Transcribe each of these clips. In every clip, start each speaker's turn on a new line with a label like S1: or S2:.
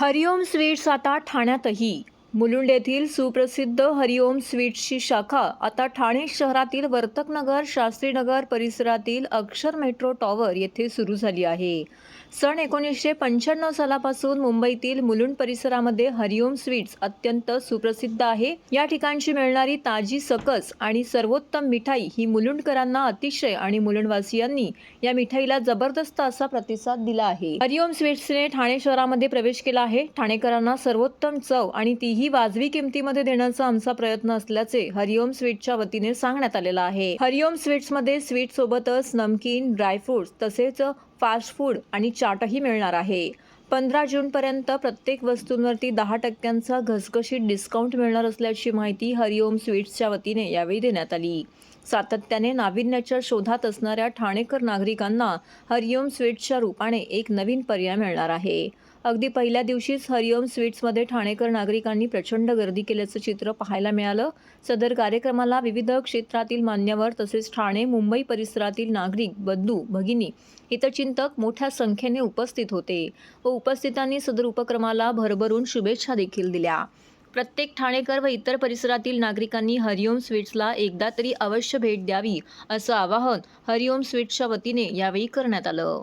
S1: Hariom sweets आता ठाण्यातही. मुलुंड येथील सुप्रसिद्ध हरिओम स्वीट्सची शाखा आता ठाणे शहरातील वर्तकनगर शास्त्रीनगर परिसरातील अक्षर मेट्रो टॉवर येथे सुरू झाली आहे. सन एकोणीसशे पंच्याण्णव सालापासून मुंबईतील मुलुंड परिसरामध्ये हरिओम स्वीट्स अत्यंत सुप्रसिद्ध आहे. या ठिकाणची मिळणारी ताजी सकस आणि सर्वोत्तम मिठाई ही मुलुंडकरांना अतिशय आणि मुलुंडवासियांनी या मिठाईला जबरदस्त असा प्रतिसाद दिला आहे. हरिओम स्वीट्सने ठाणे शहरामध्ये प्रवेश केला आहे. ठाणेकरांना सर्वोत्तम चव आणि तीही वाजवी किमतीमध्ये देण्याचा आमचा प्रयत्न असल्याचे हरिओम स्वीटच्या वतीने सांगण्यात आलेलं आहे. हरिओम स्वीट्समध्ये स्वीट सोबतच नमकीन ड्रायफ्रुट्स तसेच फास्ट फूड आणि चाटही मिळणार आहे. पंधरा जूनपर्यंत प्रत्येक वस्तूंवरती दहा टक्क्यांचा घसघशीत डिस्काउंट मिळणार असल्याची माहिती हरिओम स्वीट्सच्या वतीने यावेळी देण्यात आली. सातत्याने नाविन्याच्या शोधात असणाऱ्या ठाणेकर नागरिकांना हरिओम स्वीट्सच्या रूपाने एक नवीन पर्याय मिळणार आहे. अगदी पहिल्या दिवशीच हरिओम स्वीट्समध्ये ठाणेकर नागरिकांनी प्रचंड गर्दी केल्याचं चित्र पाहायला मिळालं. सदर कार्यक्रमाला विविध क्षेत्रातील मान्यवर तसेच ठाणे मुंबई परिसरातील नागरिक बंधू भगिनी हितचिंतक मोठ्या संख्येने उपस्थित होते व उपस्थितांनी सदर उपक्रमाला भरभरून शुभेच्छा देखील दिल्या. प्रत्येक ठाणेकर व इतर परिसरातील नागरिकांनी हरिओम स्वीट्सला एकदा तरी अवश्य भेट द्यावी असं आवाहन हरिओम स्वीट्सच्या वतीने यावेळी करण्यात आलं.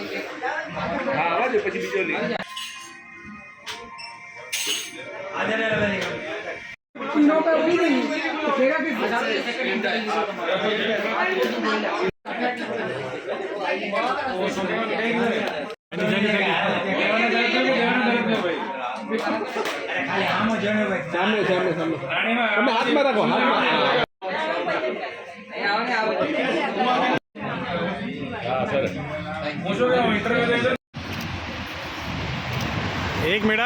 S2: હા આવજો પછી બીજો લઈ
S3: સામે સામે સામે તમે હાથમાં રાખો હાથમાં હા સર
S4: एक मिनिट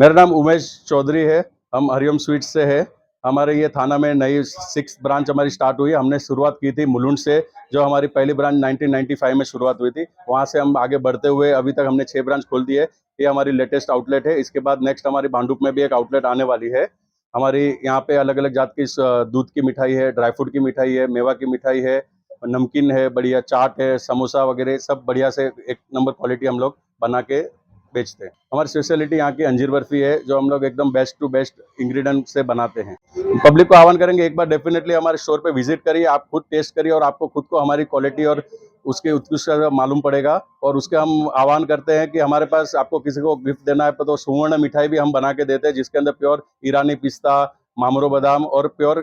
S5: मेरा नाम उमेश चौधरी है। हम हरिओम स्वीट्स से है। हमारे ये थाना में नई सिक्स ब्रांच हमारी स्टार्ट हुई। हमने शुरुआत की थी मुलुंड से, जो हमारी पहली ब्रांच 1995 में शुरुआत हुई थी। वहाँ से हम आगे बढ़ते हुए अभी तक हमने छः ब्रांच खोल दी है ये हमारी लेटेस्ट आउटलेट है। इसके बाद नेक्स्ट हमारी भांडुप में भी एक आउटलेट आने वाली है। हमारी यहाँ पे अलग अलग जात की दूध की मिठाई है ड्राई फ्रूट की मिठाई है, मेवा की मिठाई है, नमकीन है, बढ़िया चाट है, समोसा वगैरह, सब बढ़िया से एक नंबर क्वालिटी हम लोग बना के बेचते हैं। हमारी स्पेशलिटी यहाँ की अंजीर बर्फ़ी है, जो हम लोग एकदम बेस्ट टू बेस्ट इंग्रेडिएंट से बनाते हैं। पब्लिक को आह्वान करेंगे, एक बार डेफिनेटली हमारे स्टोर पे विज़िट करिए, आप खुद टेस्ट करिए और आपको खुद को हमारी क्वालिटी और उसके उत्कृष्ट मालूम पड़ेगा। और उसके हम आह्वान करते हैं कि हमारे पास आपको किसी को गिफ्ट देना है तो सुवर्ण मिठाई भी हम बना के देते हैं, जिसके अंदर प्योर ईरानी पिस्ता, मामरो बादाम और प्योर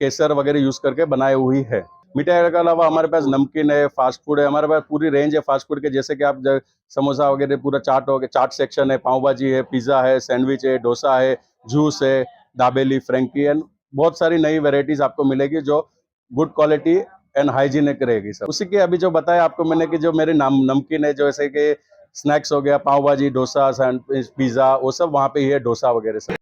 S5: केसर वगैरह यूज़ करके बनाई हुई है। मिठाई के अलावा हमारे पास नमकीन है फास्ट फ़ूड है, हमारे पास पूरी रेंज है फास्ट फ़ूड के, जैसे कि आप समोसा वगैरह पूरा चाट हो गया, चाट सेक्शन है पाव भाजी है पिज़्ज़ा है सैंडविच है, डोसा है जूस है, दाबेली, फ्रेंकी एंड बहुत सारी नई वेराइटीज आपको मिलेगी जो गुड क्वालिटी एंड हाइजीनिक रहेगी सर उसी के अभी जो बताया आपको मैंने कि जो मेरे नाम, नमकीन है जैसे कि स्नैक्स हो गया पाव भाजी डोसा पिज़्ज़ा वो सब वहाँ पे ही है, डोसा वगैरह सब।